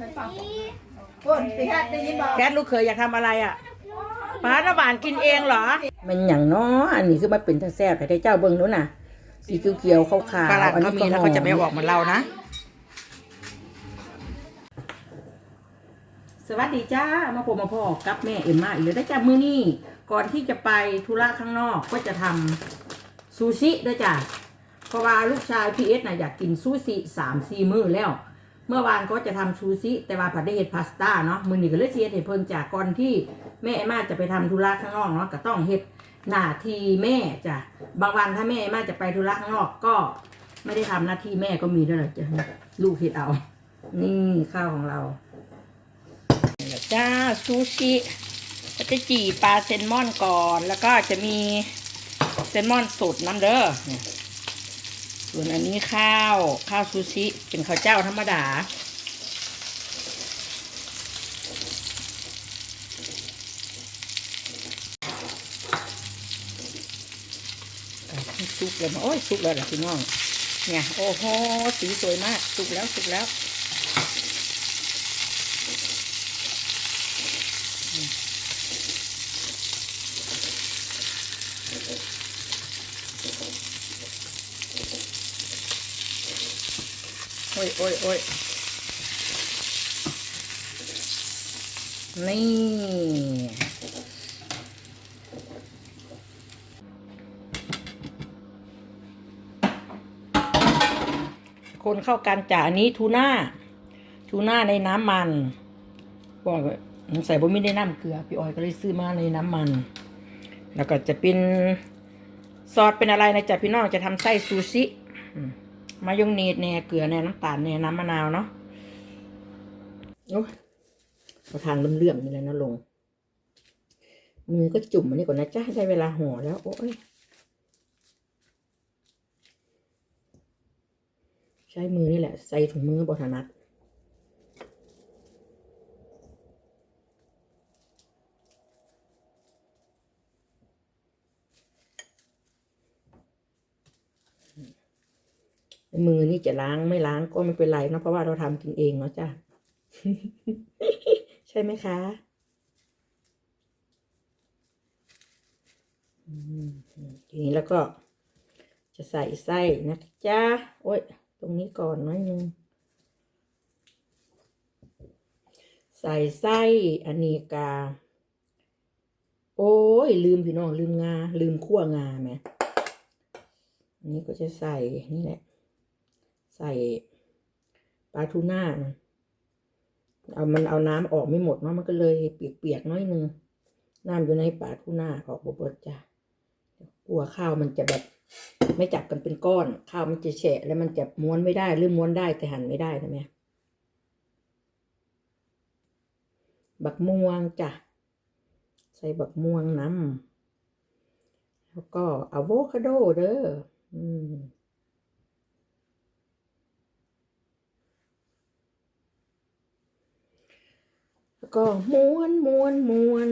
คนไปฮัดได้ยินบอกแคทลูกเคยอยากทำอะไรอะป้าน้ำหวานกินเองเหรอ มันอย่างเนาะอันนี้คือมันเป็นตะแซ่บแต่ได้เจ้าเบิ้งนู้นน่ะ สีเขียวๆขาวๆฝรั่งอันเขานี้มีแล้วเขาจะไม่ออกเหมือนเรานะ สวัสดีจ้า มาพบมาพ่อกับแม่เอ็มมาอีกแล้วได้จ้ามื้อนี้ก่อนที่จะไปธุระข้างนอกก็จะทำซูชิด้วยจ้ะเพราะว่าลูกชายพีเอสน่ะอยากกินซูชิสามสี่มื้อแล้ว เมื่อวานก็จะทำซูชิ แต่ว่าผัดได้เห็ดพาสต้าเนาะมื้อนี้ก็เลยสิเฮ็ดให้เพิ่นจากก่อนที่แม่เอ็มาจะไปทำธุระข้างนอกเนาะก็ต้องเฮ็ดหน้าที่แม่จ้ะบางวันถ้าแม่เอ็มาจะไปธุระข้างนอกก็ไม่ได้ทำหน้าที่แม่ก็มีด้วยเหรอจ้ะลูกเฮ็ดเอา นี่ข้าวของเราจ้าซูชิก็จะจี่ปลาเซลมอนก่อน แล้วก็จะมีเซลมอนสดน้ำเด้อ ส่วนอันนี้ข้าวข้าวซูชิ เป็นข้าวเจ้าธรรมดาสุกเลยมาโอ้ยสุกแล้วล่ะพี่น้อง เนี่ย โอ้โห สีสวยมาก สุกแล้ว สุกแล้ว โอ้ยโอ้ยโอ้ย นี่ คนเข้ากันจ่าอันนี้ทูน่า ทูน่าในน้ำมันบอกใส่บะหมี่ในน้ำเกลือ พี่ออยก็เลยซื้อมาในน้ำมัน แล้วก็จะเป็นซอสเป็นอะไรนะจ๊ะพี่น้องจะทำไส้ซูชิอืมมายองเนสแน่เกลือแน่น้ำตาลแน่น้ำมะนาวเนาะ โอ้ยเราทานเลื่อมๆนี่แหละนะลง มือก็จุ่มมันนี่ก่อนนะจ๊ะได้เวลาห่อแล้ว โอ้ยใช้มือนี่แหละ ใส่ถุงมือบถนัดมือนี่จะล้างไม่ล้างก็ไม่เป็นไรเนอะเพราะว่าเราทำกินเองเนาะจ้ะใช่ไหมคะอืมทีนี้แล้วก็จะใส่ไส้นะจ๊ะ โอ้ย ตรงนี้ก่อนน้อยนึง ใส่ไส้อันกา โอ้ย ลืมพี่น้อง ลืมงา ลืมขั้วงาไหมอันนี้ก็จะใส่ นี่แหละ ใส่ปลาทูน่านะ เอามันเอาน้ำออกไม่หมดเนาะมันก็เลยเปียกๆน้อยนึงน้ำอยู่ในปลาทูน่าออกบดๆจ้ะกลัวข้าวมันจะแบบไม่จับกันเป็นก้อน ข้าวมันจะแฉะแล้วมันจะม้วนไม่ได้หรือม้วนได้แต่หั่นไม่ได้นะแม่บักม่วงจ้ะใส่บักม่วงน้ำแล้วก็อะโวคาโดเด้ออืมแล้ว ก็ม้วนม้วนม้วน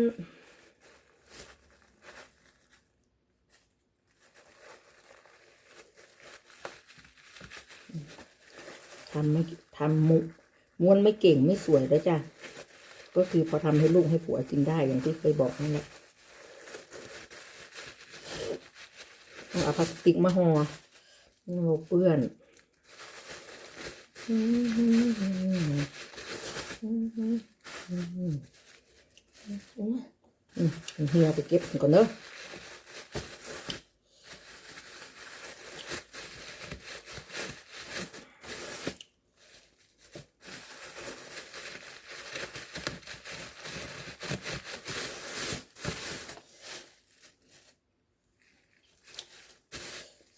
ทำไม่ทำมุม้วนไม่เก่งไม่สวยแล้วจ้ะ ก็คือพอทำให้ลูกให้ผัวกินได้อย่างที่เคยบอกนั่นแหละเอาพลาสติกมาห่อโอ้เปื้อนโอ้ยอืม เฮียไปเก็บก่อนเนอะ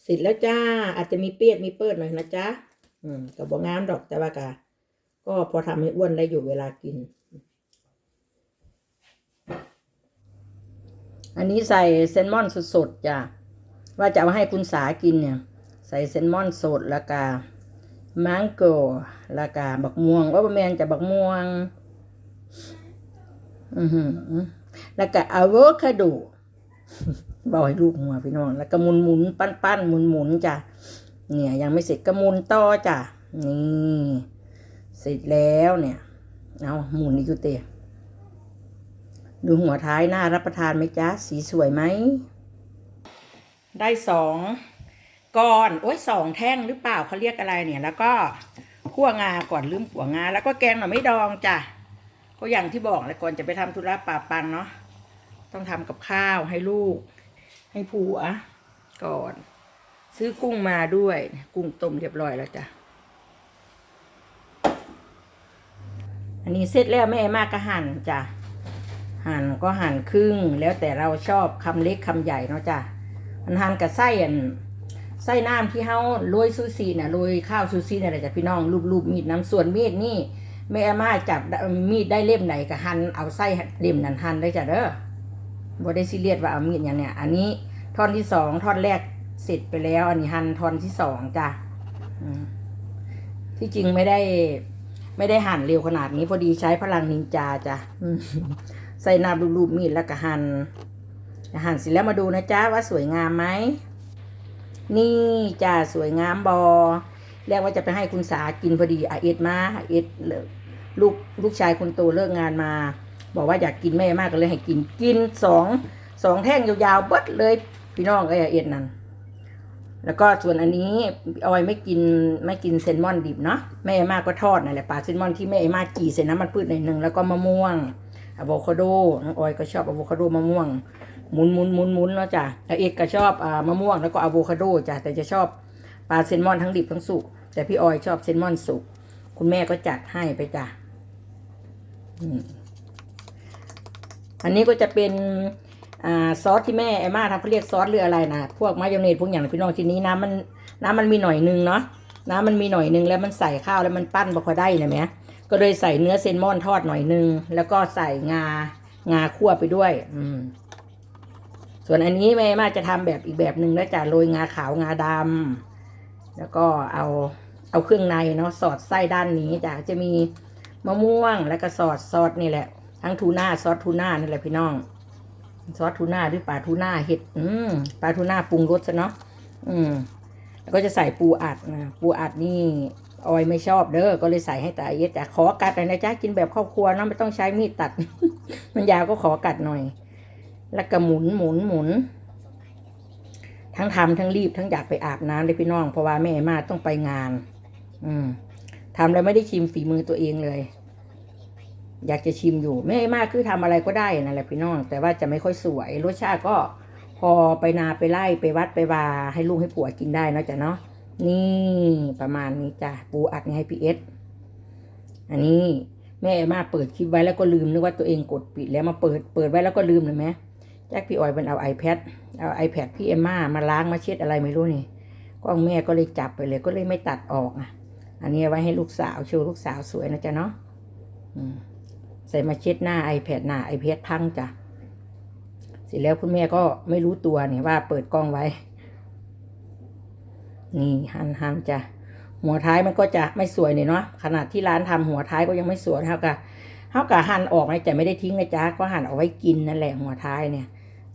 เสร็จแล้วจ้า อาจจะมีเปียดมีเปิดหน่อยนะจ๊ะ อืมกับอกงามดอกแต่ว่ากะ ก็พอทำให้อ้วนได้อยู่เวลากิน อันนี้ใส่เซลมอนสดๆจ้ะ ว่าจะเอาให้คุณสากินเนี่ย ใส่เซลมอนสดแล้วก็มังโกแล้วก็บักม่วงว่าประมาณจะบักม่วง อือหือแล้วก็อะโวคาโดบอกให้ลูกหัวพี่น้อง แล้วก็หมุนหมุนๆปั้นปั้นหมุนหมุนๆจ้ะ เนี่ยยังไม่เสร็จก็หมุนต่อจ้ะ นี่ ร็จแล้วเนี่ยเอาหมุนอีกอยู่เตะดูหัวท้ายน่ารับประทานไหมจ๊ะ สีสวยไหม ได้สองก้อน โอ้ยสองแท่งหรือเปล่าเขาเรียกอะไรเนี่ย แล้วก็ขั่วงาก่อนลืมขั่วงา แล้วก็แกงหน่อไม่ดองจ้ะก็อย่างที่บอกแล้วก่อนจะไปทำธุระป่าปังเนาะต้องทำกับข้าวให้ลูก ให้ผัวก่อน ซื้อกุ้งมาด้วย กุ้งต้มเรียบร้อยแล้วจ้ะ อันนี้เสร็จแล้วแม่มากก็หั่นจ้ะหั่นก็หั่นครึ่งแล้วแต่เราชอบคำเล็กคำใหญ่เนาะจ้ะมันหั่นกับไส้อันไส้น้ำที่เฮาโรยซูซีน่ะโรยข้าวซูซีน่ะจ้ะพี่น้องรูปๆมีดน้ำส่วนมีดนี่แม่มาจับมีดได้เล่มไหนก็หั่นเอาไส้เล่มนั้นหั่นได้จ้ะเด้อบ่ได้ซีเรียสว่าเอามีดอย่างเนี้ยอันนี้ท่อนที่สองท่อนแรกเสร็จไปแล้ว อันนี้หั่นท่อนที่สองจ้ะที่จริงไม่ได้ ไม่ได้หั่นเร็วขนาดนี้พอดีใช้พลังนินจาจ้ะใส่น้ำรูปมีดแล้วก็หั่นหั่นเสร็จแล้วมาดูนะจ๊ะว่าสวยงามไหมนี่จ้าสวยงามบอเรียกว่าจะไปให้คุณสากินพอดีอาเอ็ดมาอาเอ็ดลูกลูกชายคนโตเลิกงานมา บอกว่าอยากกินแม่มากก็เลยให้กินกินสองสองแท่งยาวๆเบิดเลย พี่น้องไอ้อาเอ็ดนั่น แล้วก็ส่วนอันนี้เอาไว้ไม่กินไม่กินเซนมอนดิบเนาะแม่มาก็ทอดนั่นแหละปลาเซนมอนที่แม่มากจีเสร็จน้ำมันพืชหน่อยหนึ่งแล้วก็มะม่วงอะโวคาโดน้องออยก็ชอบอะโวคาโดมะม่วงหมุนหมุนหมุนหมุนแล้วจ้ะแล้วเอกก็ชอบอ่ามะม่วงแล้วก็อะโวคาโดจ้ะแต่จะชอบปลาเซลมอนทั้งดิบทั้งสุกแต่พี่ออยชอบเซลมอนสุกคุณแม่ก็จัดให้ไปจ้ะอันนี้ก็จะเป็น ซอสที่แม่ไอมาทำเขาเรียกซอสหรืออะไรนะพวกมายองเนสพวกอย่างพี่น้องทีนี้น้ำมันน้ำมันมีหน่อยนึงเนาะน้ำมันมีหน่อยนึงแล้วมันใส่ข้าวแล้วมันปั้นบ่ค่อยได้นะแม่ก็เลยใส่เนื้อเซลมอนทอดหน่อยนึง แล้วก็ใส่งางาคั่วไปด้วย อืม ส่วนอันนี้แม่มาจะทำแบบอีกแบบหนึ่งแล้วจะโรยงาขาวงาดำแล้วก็เอาเอาเครื่องในเนาะสอดไส้ด้านนี้จ้ะจะมีมะม่วงแล้วก็สอดซอสนี่แหละ ทั้งทูน่าซอสทูน่านี่แหละพี่น้อง ซอสทูน่าหรือปลาทูน่าเห็ด อืมปลาทูน่าปรุงรสซะเนาะอืมแล้วก็จะใส่ปูอัดนะปูอัดนี่ออยไม่ชอบเด้อก็เลยใส่ให้ตาเย็ดจ้ะขอกัดหน่อยนะจ๊ะกินแบบครอบครัวเนาะไม่ต้องใช้มีดตัด มันยาวก็ขอกัดหน่อย แล้วก็หมุนหมุนหมุนทั้งทำทั้งรีบทั้งอยากไปอาบน้ำเลยพี่น้องเพราะว่าแม่มาต้องไปงาน อืมทำแล้วไม่ได้ชิมฝีมือตัวเองเลย อยากจะชิมอยู่แม่มากคือทำอะไรก็ได้นั่นแหละพี่น้อง แต่ว่าจะไม่ค่อยสวยรสชาติก็พอไปนาไปไล่ไปวัดไปวาให้ลูกให้ผัวกินได้นะจ้ะเนาะนี่ประมาณนี้จ้ะปูอัดให้พีเอสอันนี้แม่มาเปิดคลิปไว้แล้วก็ลืมนึกว่าตัวเองกดปิดแล้วมาเปิดเปิดไว้แล้วก็ลืมเลยไหมแจ็คพี่ออยมันเอา iPad เอา iPad พี่เอมมามาล้างมาเช็ดอะไรไม่รู้นี่กล้องแม่ก็เลยจับไปเลยก็เลยไม่ตัดออกอะ อันนี้ไว้ให้ลูกสาวโชว์ลูกสาวสวยนะจ๊ะเนาะอืม ใส่มาเช็ดหน้า iPad หน้า iPad พังจ้ะเสร็จแล้วคุณแม่ก็ไม่รู้ตัวเนี่ยว่าเปิดกล้องไว้ นี่หันหันจ้ะหัวท้ายมันก็จะไม่สวยเนี่ยเนาะขนาดที่ร้านทำหัวท้ายก็ยังไม่สวยเท่ากับเท่ากับหั่นออกนะแต่ไม่ได้ทิ้งนะจ๊ะก็หั่นเอาไว้กินนั่นแหละหัวท้ายเนี่ย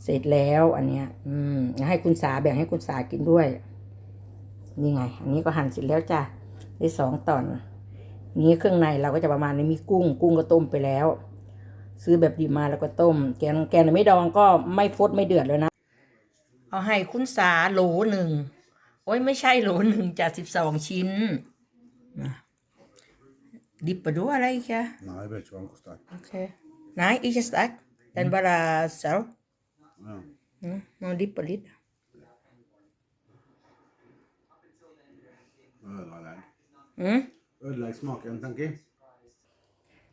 เสร็จแล้วอันเนี้ย อืมให้คุณสาแบ่งให้คุณสากินด้วยนี่ไง อันนี้ก็หั่นเสร็จแล้วจ้ะได้สองตอน นี้เครื่องในเราก็จะประมาณนี้มีกุ้ง กุ้งก็ต้มไปแล้ว ซื้อแบบดีมาแล้วก็ต้ม แกงแกงไม่ดองก็ไม่ฟดไม่เดือดเลยนะ เอาให้คุณสาโหลหนึ่งโอ้ยไม่ใช่โหลหนึ่งจากสิบสองชิ้นนะดิบไปดูอะไรแค่ Nej, jag vet ju vad de kostar. โอเคไหนอีกสตัก den bara så Ja. mm, man dippar lite Ödelägg. อืม Ödelägg smaken, tänker jag.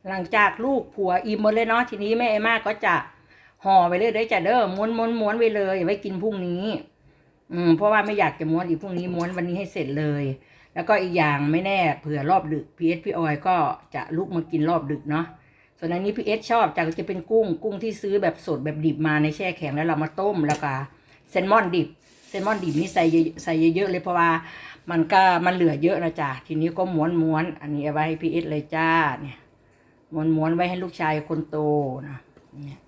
หลังจากลูกผัวอิ่มหมดเลยเนาะทีนี้แม่เอมาก็จะห่อไปเลยได้จ้ะเด้อม้วนม้วนม้วนไปเลยไว้กินพรุ่งนี้ อืมเพราะว่าไม่อยากจะม้วนอีกพรุ่งนี้ม้วนวันนี้ให้เสร็จเลย แล้วก็อีกอย่างไม่แน่เผื่อรอบดึกพีเอสพี่ออยก็จะลุกมากินรอบดึกเนาะส่วนอันนี้พีเอสชอบจากจะเป็นกุ้ง กุ้งที่ซื้อแบบสดแบบดิบมาในแช่แข็งแล้วเรามาต้มแล้วก็เซลมอนดิบ เซลมอนดิบนี่ใส่เยอะใส่เยอะๆเลยเพราะว่ามันก็มันเหลือเยอะนะจ๊ะทีนี้ก็ม้วนม้วนอันนี้เอาไว้ให้พี่เอสเลยจ้าเนี่ยม้วนม้วนไว้ให้ลูกชายคนโตนะเนี่ย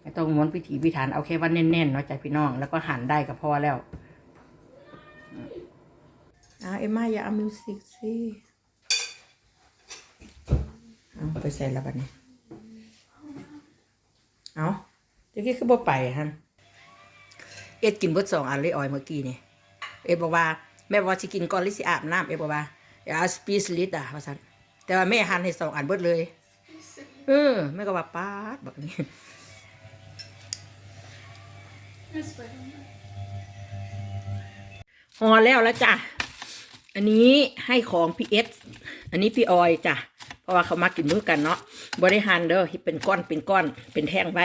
ไม่ต้องม้วนพิถีพิถันเอาแค่ว่าแน่นๆเนาะจ้ะพี่น้องแล้วก็หั่นได้ก็พอแล้วอ่าเอ็มมาอย่าเอามิวสิกสิเอาไปใส่แล้วบัดนี้เอาเจ๊กี้คือบ่ไปฮันเอ็ดกินเบิดสองอันเลยออยเมื่อกี้นี่เอ็ดบอกว่าแม่บอกว่าสิกินก่อนหรือสิอาบน้ำเอ็ดบอกว่าอย่าสปีสลิดอะว่าซั่นแต่ว่าแม่หันให้สองอันเบิดเลยเออแม่ก็ว่าป๊าดแบบนี้พอแล้วแล้วจ้ะ อันนี้ให้ของพี่เอสอันนี้พี่ออยจ้ะ เพราะว่าเขามากินมื้อกันเนาะบริหารเด้อที่เป็นก้อนเป็นก้อนเป็นแท่งไว้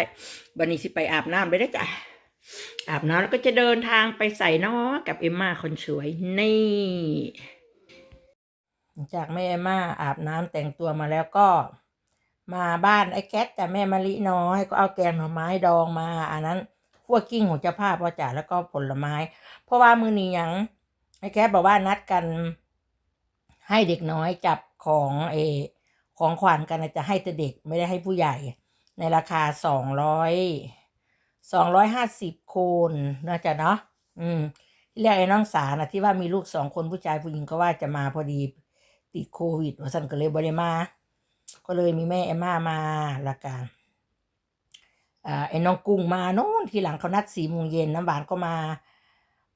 วันนี้สิไปอาบน้ำไปได้จ้ะ อาบน้ำแล้วก็จะเดินทางไปใส่นาะกับเอมมาคนสวยนี่ จากแม่เอมมาอาบน้ำแต่งตัวมาแล้วก็มาบ้านไอ้แคทแต่แม่มะลิน้อยก็เอาแกงหน่อไม้ดองมา อันนั้นขั้วกิ้งของเจ้าภาพว่าจ่าแล้วก็ผลไม้ เพราะว่ามือนี้ยังไอ้แคทบอกว่านัดกัน ให้เด็กน้อยจับของเอของขวัญกันจะให้แต่เด็กไม่ได้ให้ผู้ใหญ่ ในราคาสองร้อย สองร้อยห้าสิบคูณน่าจะเนาะอืมที่แรกไอ้น้องสานะที่ว่ามีลูกสองคนผู้ชายผู้หญิงก็ว่าจะมาพอดีติดโควิดว่าสันก็เลยบริมา ก็เลยมีแม่เอมมามาละกันอ่าไอ้น้องกุ้งมาโน่นทีหลังเขานัดสี่โมงเย็นน้ำหวานก็มา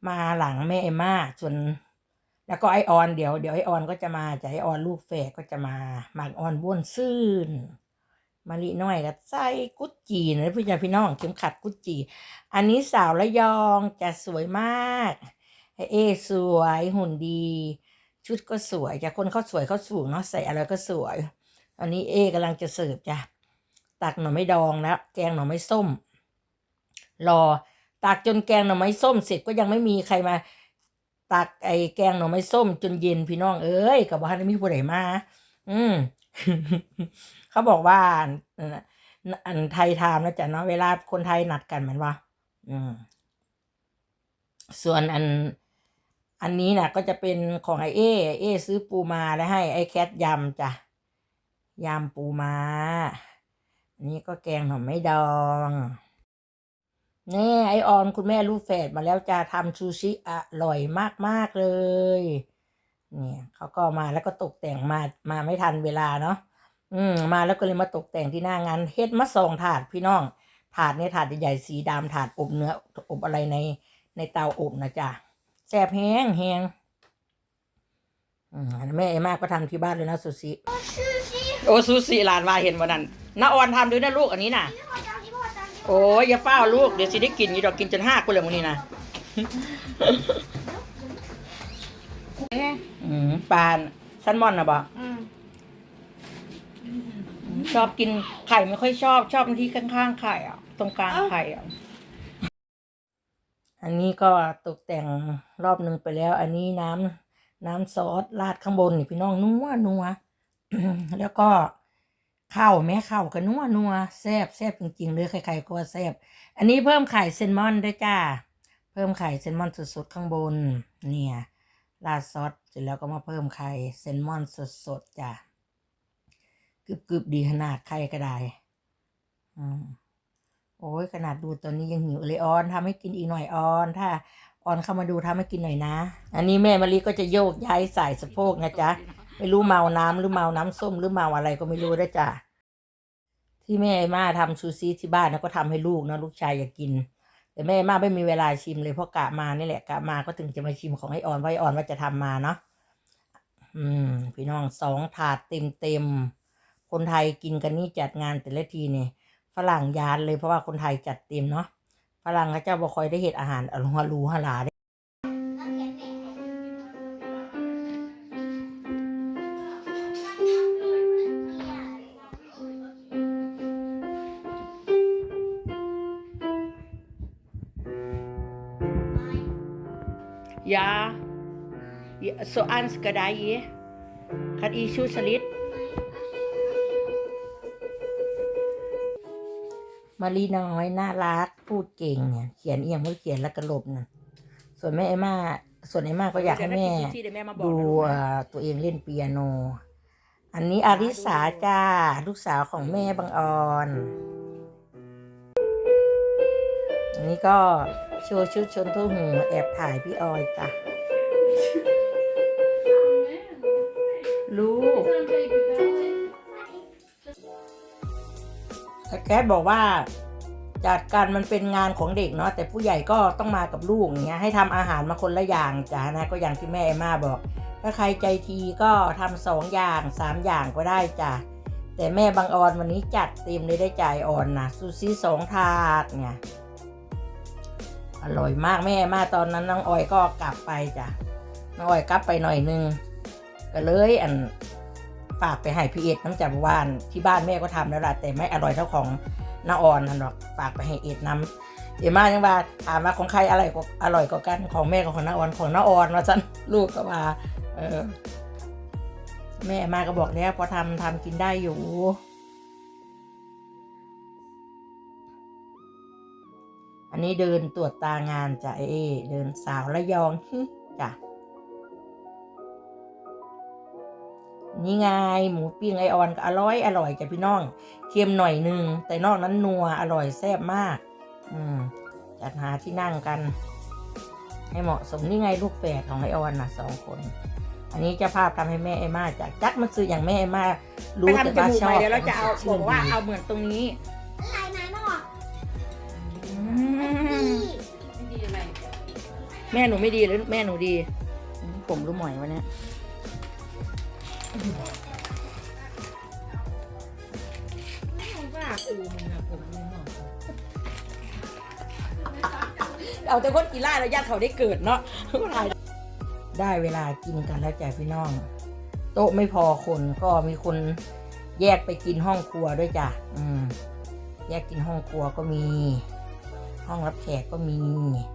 มาหลังแม่เอมมาส่วนแล้วก็ไอออนเดี๋ยวเดี๋ยวไอออนก็จะมาจะไอออนลูกแฝดก็จะมาหมากออนบ้วนซื่น มาลิน้อยกับใส่กุจจีนะพี่ยาพี่น้องเข็มขัดกุจจี อันนี้สาวระยองจะสวยมากไอเอสวยหุ่นดี ชุดก็สวยจ้ะคนเขาสวยเขาสูงเนาะใส่อะไรก็สวยอันนี้เอกำลังจะเสิร์ฟจ้ะตักหน่อไม้ดองแล้วแกงหน่อไม้ส้ม รอตักจนแกงหน่อไม้ส้มเสร็จก็ยังไม่มีใครมาตักไอ้แกงหน่อไม้ส้มจนเย็นพี่น้องเอ้ยกับว่าไม่มีผู้ใดมา อืม เขาบอกว่าอันไทยทามนะจ๊ะเนาะเวลาคนไทยนัดกันเหมือนว่า อืม ส่วนอัน อันนี้น่ะ ก็จะเป็นของไอเอเอซื้อปูมาแล้วให้ ไอแคทยำจ้ะยำปูมาอันนี้ก็แกงหน่อไม้ดองแน่ไอออมคุณแม่ลูกแฝดมาแล้วจะทำซูชิอร่อยมาก ๆ เลย เนี่ยเขาก็มาแล้วก็ตกแต่งมามาไม่ทันเวลาเนาะอืมมาแล้วก็เลยมาตกแต่งที่หน้างานเฮ็ดมาสองถาดพี่น้อง ถาดเนี่ยถาดใหญ่ๆสีดำถาดอบเนื้ออบอะไรในในเตาอบนะจ๊ะแซ่บแห้งแห้งอืมแม่เอมากก็ทำที่บ้านเลยนะซูชิโอ้ซูชิหลานมาเห็นวันนั้นน้าออนทำด้วยนะลูกอันนี้น่ะโอ้ยอย่าเฝ้าลูกเดี๋ยวสิได้กินอยู่ดอกกินจนห้ากูเลยมึงนี่นะ อืมปานซันมอนนะบอกชอบกินไข่ไม่ค่อยชอบชอบที่ข้างๆไข่อะ ตรงกลางไข่อะ อันนี้ก็ตกแต่งรอบหนึ่งไปแล้ว อันนี้น้ำน้ำซอสราดข้างบนนี่พี่น้องนัวนัวแล้วก็ข้าวแม่ข้าวก็นัวนัวแซ่บแซ่บจริงๆเลยใครๆก็ว่าแซ่บอันนี้เพิ่มไข่เซนมอนด้วยจ้า เพิ่มไข่เซนมอนสดๆข้างบน เนี่ย ราดซอสเสร็จแล้วก็มาเพิ่มไข่เซนมอนสดๆจ้ะกรึบๆดีขนาดไข่ก็ได้อืมโอ้ยขนาดดูตอนนี้ยังหิวเลยออนทำให้กินอีกหน่อยออน ถ้าออนเข้ามาดูทำให้กินหน่อยนะ อันนี้แม่มะลิก็จะโยกย้ายใส่สะโพกนะจ๊ะไม่รู้เมาน้ำหรือเมาน้ำส้มหรือเมาอะไรก็ไม่รู้ได้จ้ะที่แม่มาทำซูชิที่บ้านนะก็ทำให้ลูกนะลูกชายอยากกิน แต่แม่มาไม่มีเวลาชิมเลยเพราะกะมานี่แหละกะมาก็ถึงจะมาชิมของไอออนเพราะไอออนว่าจะทำมาเนาะอืม พี่น้องสองถาดเต็มเต็มๆคนไทยกินกันนี่จัดงานแต่ละทีเนี่ยฝรั่งยานเลยเพราะว่าคนไทยจัดเต็มเนาะฝรั่งเขาเจ้าบ่คอยได้เห็ดอาหารอรุฮารูฮาลา Ja, ja så ønsker jeg kan jeg kjose litt. มารีน้อยน่ารักพูดเก่งเนี่ยเขียนเอียงไม่เขียนแล้วกระลบนะส่วนแม่เอมมาส่วนเอมมาก็อยากให้แม่ดูเอ่อตัวเองเล่นเปียโน อันนี้อาริสาจ้าลูกสาวของแม่บางออน อันนี้ก็ โชว์ชุดชนทุ่งหูแอบถ่ายพี่ออยจ้ะลูกแคทบอกว่าจัดการมันเป็นงานของเด็กเนาะแต่ผู้ใหญ่ก็ต้องมากับลูกอย่างเงี้ยให้ทำอาหารมาคนละอย่างจ้านะก็อย่างที่แม่เอมมาบอก ถ้าใครใจทีก็ทำสองอย่างสามอย่างก็ได้จ้ะแต่แม่บางออนวันนี้จัดเต็มเลยได้จ่ายอ่อนนะซูซี่สองถาดเนี่ย อร่อยมากแม่มาตอนนั้นน้องออยก็กลับไปจ้ะน้องออยกลับไปหน่อยนึงก็เลยอันฝากไปให้พี่เอ็ดน้ำจับว่านที่บ้านแม่ก็ทำแล้วล่ะแต่ไม่อร่อยเท่าของน้าออนนั่นหรอกฝากไปให้เอ็ดน้ำเดี๋ยวมายังว่าถามว่าของใครอร่อยกว่าอร่อยกว่ากันของแม่กับของน้าออนของน้าออนว่าจันลูกก็ว่าเออแม่มาก็บอกแล้วพอทำทำกินได้อยู่ อันนี้เดินตรวจตางานจ้ะเอเดินสาวระยองฮิจ้ะนี่ไงหมูปิ้งไอออนก็อร่อยอร่อยจ้ะพี่น้องเค็มหน่อยนึง แต่นอกนั้นนัวอร่อยแซ่บมาก อืมจัดหาที่นั่งกัน ให้เหมาะสมนี่ไงลูกแฝดของไอออนนะสองคน อันนี้จะภาพทำให้แม่เอมาจากจักมันซื้ออย่างแม่เอมารู้แต่ว่าชอบเดี๋ยวเราจะเอาบอกว่าเอาเหมือนตรงนี้ลายไม้มา ออกอืมดีแม่หนูไม่ดีหรือแม่หนูดีอืมผมรู้หมอยวะเนี่ยว่ากูมึงอะผมมึงหน่อยเอาแต่คนกีฬาแล้วญาติเขาได้เกิดเนาะได้เวลากินกันแล้วจ้ะพี่น้อง โต๊ะไม่พอคนก็มีคนแยกไปกินห้องครัวด้วยจ้ะอืมแยกกินห้องครัวก็มี ห้องรับแขกก็มีเนี่ย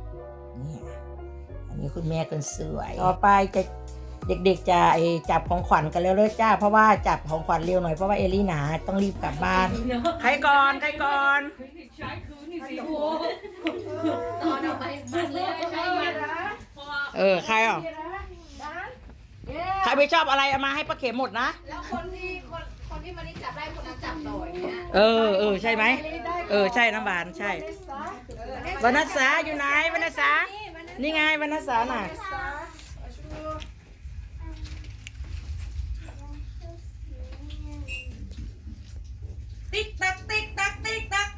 อันนี้คุณแม่คนสวยต่อไปจะเด็กๆจะไอจับของขวัญกันแล้วเลยจ้า เพราะว่าจับของขวัญเร็วหน่อยเพราะว่าเอลี่หนาต้องรีบกลับบ้าน ใครก่อนใครก่อนตอนเอาไปมันเลยใช่ไหมเออใครอะใครไปชอบอะไรเอามาให้ป้าเข็มหมดนะ แล้วคนที่ คนคนที่มันนี่จับได้คนนั้นจับต่ออย่างเงี้ยเออเออใช่ไหมเออใช่น้ำบานใช่วรรณสาอยู่ไหนวรรณสานี่ไงวรรณสาน่ะติ๊กตักติ๊กตักติ๊กตัก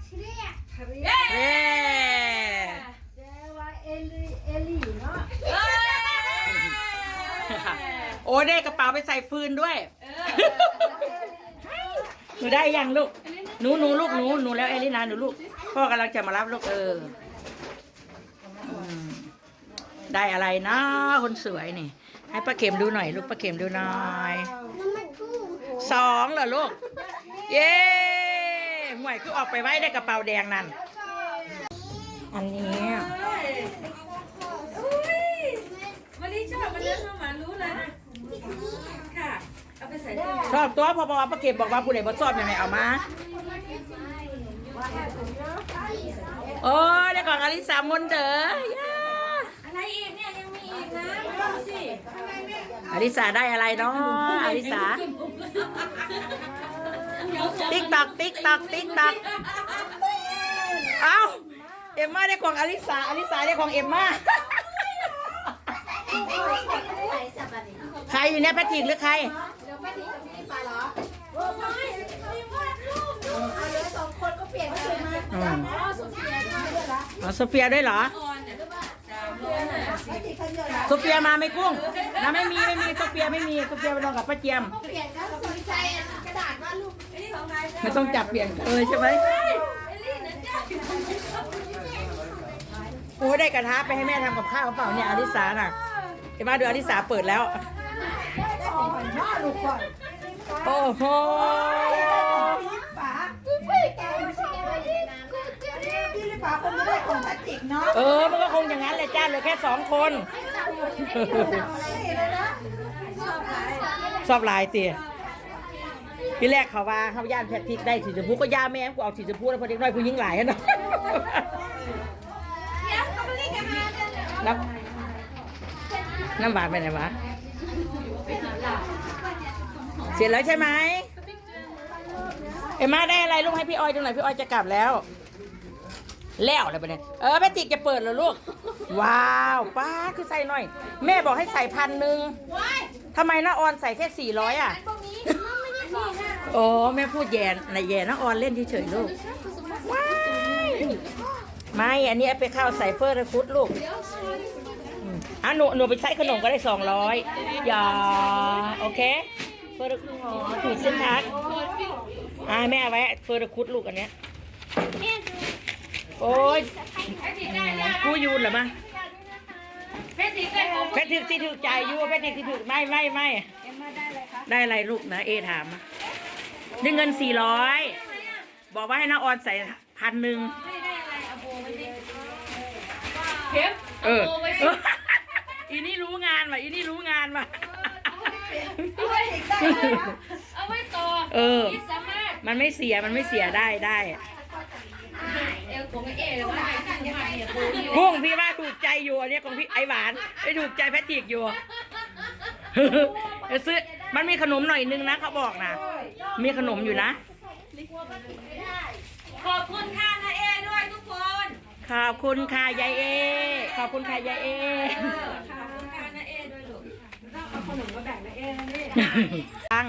เย้โอ้ได้กระเป๋าไปใส่ฟืนด้วยห นูได้ยังลูก หนูหนูลูกหนูหนูแล้วเอลินาหนูลูก พ่อกำลังจะมารับลูกเออ ได้อะไรนะคนสวยนี่ ให้ป้าเข็มดูหน่อย ลูกป้าเข็มดูหน่อยสองเหรอลูก เย้ห่วยคือออกไปไว้ได้กระเป๋าแดงนั่น อันนี้นี้ชอบมันเดินเข้ามารู้เลยนะค่ะ ใส่ตู้ชอบตัวพอบอกว่าป้าเข็มบอกว่าผู้ใดบ่ชอบยังไงเอามาโอ้ยได้ก่อนอลิสามนเด้อย่าอะไรอีกเนี่ยยังมีอีกนะดูสิอลิสาได้อะไรเนาะอลิสาติ๊กตอกติ๊กตอกติ๊กตอกเอ้าเอ็มมาได้ของอลิสาอลิสาได้ของเอ็มมาใครอยู่เนี่ยแพทริกหรือใคร เดี๋ยวไปที่ตรงนี้ไปเหรอโอ้ไม่มีวาดรูปดูเอาเลยสองคนก็เปลี่ยนกันมาอืม อ๋อสุดเสียด้วยละอ๋อโซเฟียด้วยเหรอ ไม่ติดกันเยอะละโซเฟียมาไหม่กุ้งนะไม่มีไม่มีโซเฟียไม่มีโซเฟียไปนอนกับป้าเจียม เปลี่ยนกันสนใจกระดาษวาดรูปไม่ต้องจับเปลี่ยนกันเลยใช่ไหมโอ้ยได้กระทะไปให้แม่ทำกับข้าวเปล่าเนี่ยอลิสาน่ะเห็นไหมดูอลิสาเปิดแล้ว โอ้โหป๋าไม่แกไม่ใช่อะไรในน้ำนะพี่ป๋าคนไม่ได้ของพลาสติกเนาะเออ มันก็คงอย่างนั้นแหละจ้าเหลือแค่สองคนชอบลายเตี๋ยพี่แรกเขาว่าเขาย่านแพทริกได้สีชมพูก็ย่าแม่กูเอาสีชมพูแล้วพอเด็กน้อยผู้หญิงหลายอะเนาะน้ำน้ำหวานไปไหนวะ ร็จแล้วใช่ไหมเอ็มมาได้อะไรลูกให้พี่ออยดูหน่อยพี่ออยจะกลับแล้ว แล้วอะไรไปเนี่ยเออแม่ติกจะเปิดเหรอลูก ว้าวป้าคือใส่หน่อย แม่บอกให้ใส่พันหนึ่งทำไมน้าออนใส่แค่สี่ร้อยอะโอ้แม่พูดแย่นะแย่น้าออนเล่นเฉยๆลูกไม่อันนี้เอาไปข้าวใส่เฟอร์คุดลูกอืมอะหนูหนูไปใช้ขนมก็ได้สองร้อยอย่าโอเค เฟอร์คุดถูกเส้นทัดอ่าแม่เอาไว้เฟอร์คุดลูกอันเนี้ยโอ้ยกูยูนเหรอมะเพชรสีเป็นของแพทริกที่ถูกใจอยู่แพทริกที่ถูกไม่ไม่ไม่ได้อะไรลูกนะเอถามมาได้เงินสี่ร้อยบอกว่าให้น้าออนใส่พันหนึ่งเข็มเออโบไว้เอออีนี่รู้งานว่ะอีนี่รู้งานว่ะ เอาไว้เอาไว้ต่อเออ ที่สามารถมันไม่เสียมันไม่เสียได้ได้เอวผมไม่เอ๋เลยว่าไอ้ที่จะมาเนี่ยโบนี่กุ้งพี่ว่าถูกใจอยู่อันเนี้ยของพี่ไอหวานไม่ถูกใจแพทริกอยู่ เดี๋ยวซื้อมันมีขนมหน่อยนึงนะเขาบอกนะมีขนมอยู่นะ ขอบคุณค่ะนาเอด้วยทุกคน ขอบคุณค่ะยายเอ ขอบคุณค่ะยายเอขอบคุณค่ะนาเอด้วยลูก ฟัง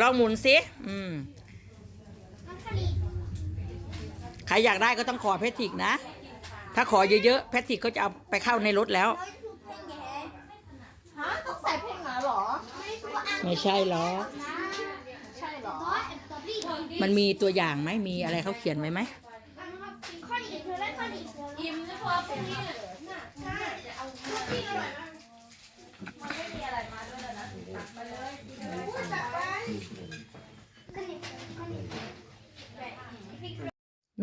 ลองหมุนสิอืมใครอยากได้ก็ต้องขอแพทริกนะ ถ้าขอเยอะๆแพทริกก็จะเอาไปเข้าในรถแล้ว ฮะต้องใส่เพลงเหรอไม่ใช่หรอ ใช่เหรอ มันมีตัวอย่างไหมมีอะไรเขาเขียนไว้ไหมอิ่มนะพอพรุ่งนี้น้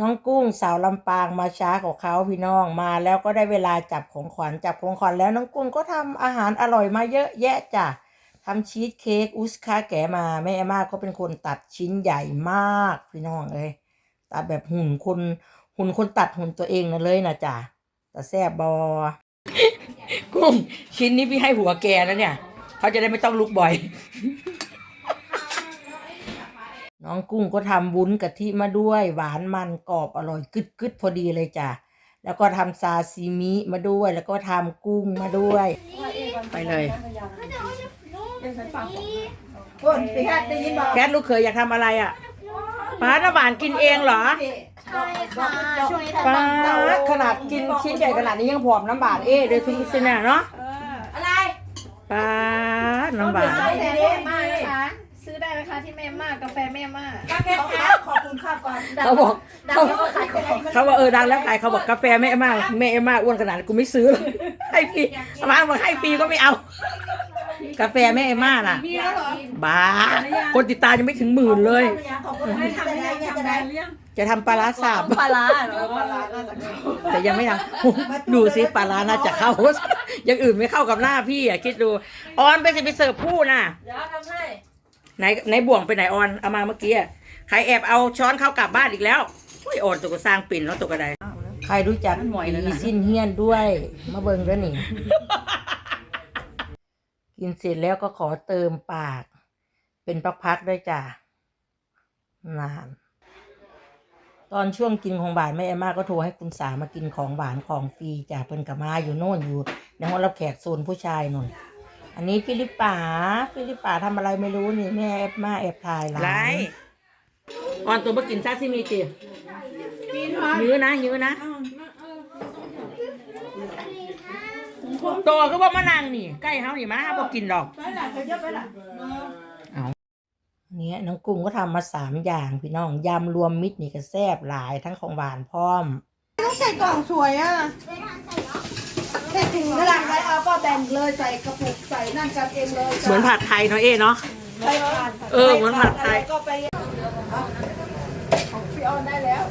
น้องกุ้งสาวลำปางมาช้ากว่าเขาพี่น้องมาแล้วก็ได้เวลาจับของขวัญจับของขวัญแล้วน้องกุ้งก็ทำอาหารอร่อยมาเยอะแยะจ้ะทำชีสเค้กอุสคาแกะมาแม่เอม่าก็เป็นคนตัดชิ้นใหญ่มากพี่น้องเอ้ยตัดแบบหุ่นคนหุ่นคนตัดหุ่นตัวเองนั่นเลยนะจ้ะแต่แซ่บบอกุ้งชิ้นนี้พี่ให้หัวแกแล้วเนี่ยเขาจะได้ไม่ต้องลุกบ่อย น้องกุ้งก็ทำวุ้นกะทิมาด้วยหวานมันกรอบอร่อยกึดกึดพอดีเลยจ้ะ แล้วก็ทำซาซิมิมาด้วย แล้วก็ทำกุ้งมาด้วย ไปเลยคนสิฮะได้ยินบอกแคทลูกเขยอยากทำอะไรอะป้าน้าหวานกินเองเหรอใช่ค่ะช่วยป้าขนาดกินชิ้นใหญ่ขนาดนี้ยังผอมน้ำบาดเอ๊ะเดี๋ยวทุกสินะเนาะอะไรป้าน้ำบาดใช่แม่มาก นะคะซื้อได้ไหมคะที่แม่มากกาแฟแม่มากกาแฟขอบค่ะขอบคุณค่ะก่อนเขาบอกดังเขาแล้วก็ขายของเขาบอกเออดังแล้วขายเขาบอกกาแฟแม่เอมากแม่เอมากอ้วนขนาดนั้นกูไม่ซื้อหรอกให้ฟรีอามาบอกให้ฟรีก็ไม่เอา กาแฟแม่เอมากน่ะ มีแล้วเหรอบ้า คนติดตามยังไม่ถึงหมื่นเลย ขอบคุณไม่ทำได้ยังจะได้จะทำปลาร้าสับปลาร้าเหรอปลาร้าน่าจะแต่ยังไม่ทำ ดูสิปลาร้าน่าจะเข้าอย่างอื่นไม่เข้ากับหน้าพี่อะคิดดูออนไปสิไปเสิร์ฟผู้น่ะ เดี๋ยวทำให้ ไหนไหนบ่วงไปไหนออนเอามาเมื่อกี้อะใครแอบเอาช้อนเข้ากลับบ้านอีกแล้วอุ้ยออนตัวก็สร้างปิ่นแล้วตัวกระได ใครรู้จักอีสิ้นเฮียนด้วย มาเบิ่งด้วยนี่ กินเสร็จแล้วก็ขอเติมปาก เป็นพักๆด้วยจ้ะนาน ตอนช่วงกินของหวานแม่เอมมาก็โทรให้คุณสามากินของหวานของฟรีจ้ะเพิ่นกับมาอยู่โน่นอยู่ในห้องรับแขกโซนผู้ชายนน อันนี้ฟิลิปป๋าฟิลิปป๋าทำอะไรไม่รู้นี่แม่แอบมาแอบถ่ายร้านออนตัวมากินซาซิมิติยื้อนะยื้อนะตัวก็บอกมานั่งนี่ ใกล้เฮานี่มาบอกกินดอกไปละจะเยอะไปละเนี้ยน้องกุ้งก็ทำมาสามอย่างพี่น้องยำรวมมิตรนี่ก็แซ่บหลายทั้งของหวานพร้อมต้องใส่กล่องสวยอะ ใส่ถุงกระดาษไว้เอาก็แบ่งเลยใส่กระปุกใส่นั่นกันเองเลยเหมือนผัดไทยเนาะเอ๊ะเนาะใส่ผัดเออเหมือนผัดไทย ก็ไปของพี่ออนได้แล้ว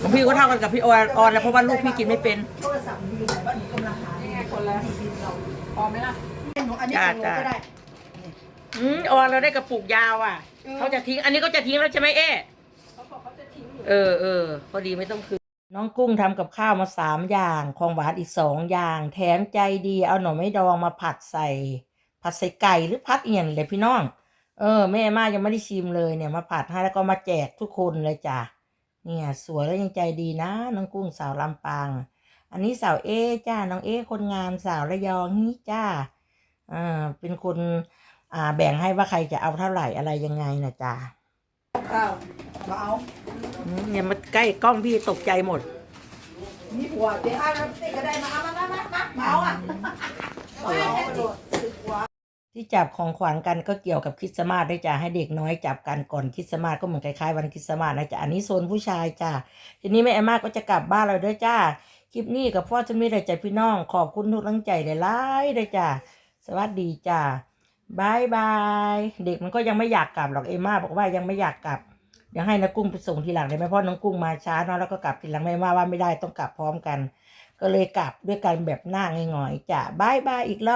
ของพี่ก็เท่ากันกับพี่ออนออนแล้วเพราะว่าลูกพี่กินไม่เป็นโทรศัพท์มีไหนบ้านกำลังหาคนละพอไหมล่ะหนูอันนี้ของหนูก็ได้อืมออนเราได้กระปุกยาวอะเออเขาจะทิ้ง อันนี้ก็จะทิ้งแล้วใช่ไหมเอ๊ะเออเออพอดีไม่ต้องคืน น้องกุ้งทำกับข้าวมาสามอย่าง ของหวานอีกสองอย่าง แถมใจดีเอาหน่อไม้ดองมาผัดใส่ ผัดใส่ไก่หรือผัดเอียนเลยพี่น้อง เออแม่มายังไม่ได้ชิมเลยเนี่ยมาผัดให้แล้วก็มาแจกทุกคนเลยจ้ะเนี่ยสวยแล้วยังใจดีนะ น้องกุ้งสาวลำปาง อันนี้สาวเอจ้าน้องเอคนงามสาวระยองนี่จ้าอ่าเป็นคนอ่าแบ่งให้ว่าใครจะเอาเท่าไหร่อะไรยังไงนะจ้าข้าว มาเอาอืมอย่ามาใกล้กล้องพี่ตกใจหมด มีผัวเดี๋ยวเอาแล้วติก็ได้มาเอามามามามามาเอาอะเอาเอาโดดติดหัว ที่จับของขวัญกันก็เกี่ยวกับคริสต์มาสด้วยจ้ะให้เด็กน้อยจับกันก่อนคริสต์มาสก็เหมือนคล้ายๆวันคริสต์มาสนะจ๊ะอันนี้โซนผู้ชายจ้ะทีนี้แม่แอมมาก็จะกลับบ้านเราด้วยจ้าคลิปนี้กับพ่อจะมีแต่ใจพี่น้อง ขอบคุณทุกกำลังใจหลายๆด้วยจ้ะสวัสดีจ้าบายบายเด็กมันก็ยังไม่อยากกลับหรอกเอมมาบอกว่ายังไม่อยากกลับ เดี๋ยวให้นักกุ้งไปส่งทีหลังได้ไหมเพราะน้องกุ้งมาช้าเนาะแล้วก็กลับทีหลังไม่ว่าว่าไม่ได้ต้องกลับพร้อมกัน ก็เลยกลับด้วยกันแบบหน้างงอยๆจ้ะบายบายอีกรอบ